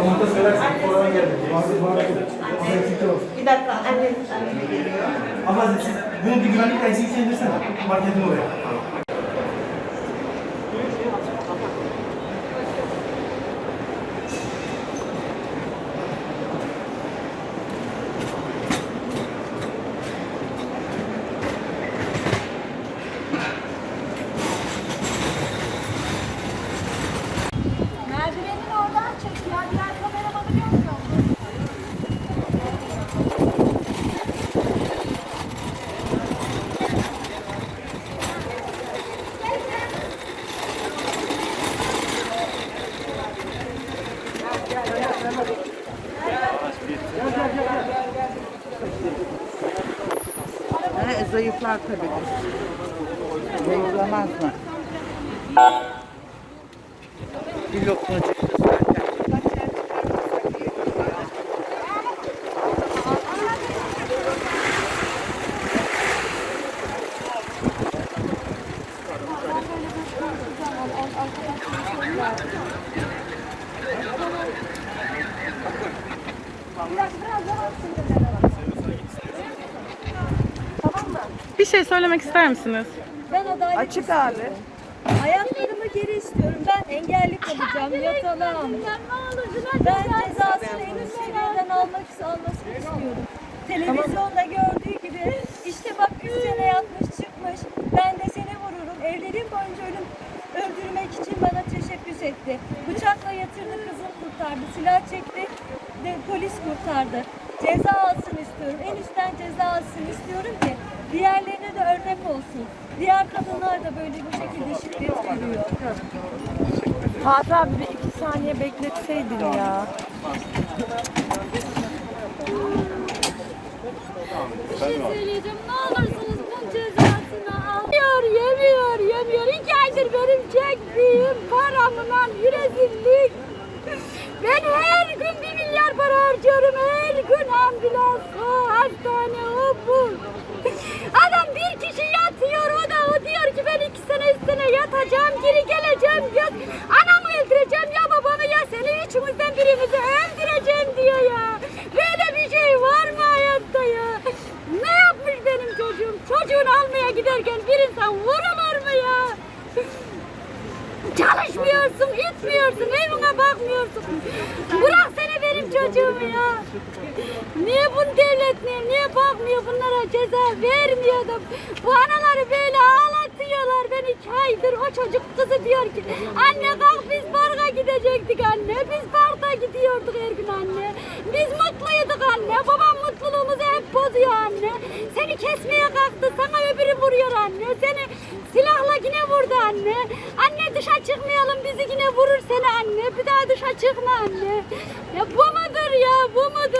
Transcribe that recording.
Da söylersin. Oradan geldi. Bir dakika annem. Ama siz bunu bir güvenlikle eksik indirsene. Marketin oraya. Zayıflar tabii. Zayıflamaz mı? Bir lokma çıktı zaten. Bir şey söylemek ister misiniz? Ben adalet Açık abi. Hayatlarımı geri istiyorum. Ben engelli kalacağım, yatalağım. Ben cezasını en üst seviyeden almak almasını istiyorum. Televizyonda gördüğü gibi işte bak 3 sene yatmış çıkmış. Ben de seni vururum. Evliliğim boyunca ölüm öldürmek için bana teşebbüs etti. Bıçakla yatırdı kızım kurtardı. Silah çekti de polis kurtardı. Ceza alsın istiyorum. En üstten ceza alsın istiyorum ki diğerlerine de örnek olsun. Diğer kadınlar da böyle bu şekilde şiddet görüyor. Fatih abi bir iki saniye bekletseydin ya. Bir şey söyleyeceğim. Ne olursunuz bunun cezasını al. Yemiyor, yemiyor, yemiyor. İki aydır benim çektiğim paramla rezillik. Ben her gün bir milyar para harcıyorum. Her gün ambulans, o hastane, o bu. Adam bir kişi yatıyor, o da o diyor ki ben iki sene üstüne yatacağım, geri geleceğim diyor. Anamı öldüreceğim ya babamı ya seni üçümüzden birimizi öldüreceğim diyor ya. Böyle bir şey var mı hayatta ya? Ne yapmış benim çocuğum? Çocuğunu almaya giderken bir insan vurulur mu ya? Çalışmıyorsun, etmiyorsun, evine bakmıyorsun. Bırak seni benim çocuğumu ya. Niye bunu devlet niye, niye bakmıyor bunlara ceza vermiyor da bu anaları böyle ağlatıyorlar. Ben iki aydır o çocuk kızı diyor ki anne kalk biz parka gidecektik anne. Biz parka gidiyorduk her gün anne. Biz mutluyduk anne. Babam mutluluğumuzu hep bozuyor anne. Seni kesmeye kalktı sana öbürü vuruyor anne. Seni silahla yine vurdu anne dışa çıkmayalım bizi yine vurur seni anne. Bir daha dışa çıkma anne. Ya bu mudur ya bu mudur?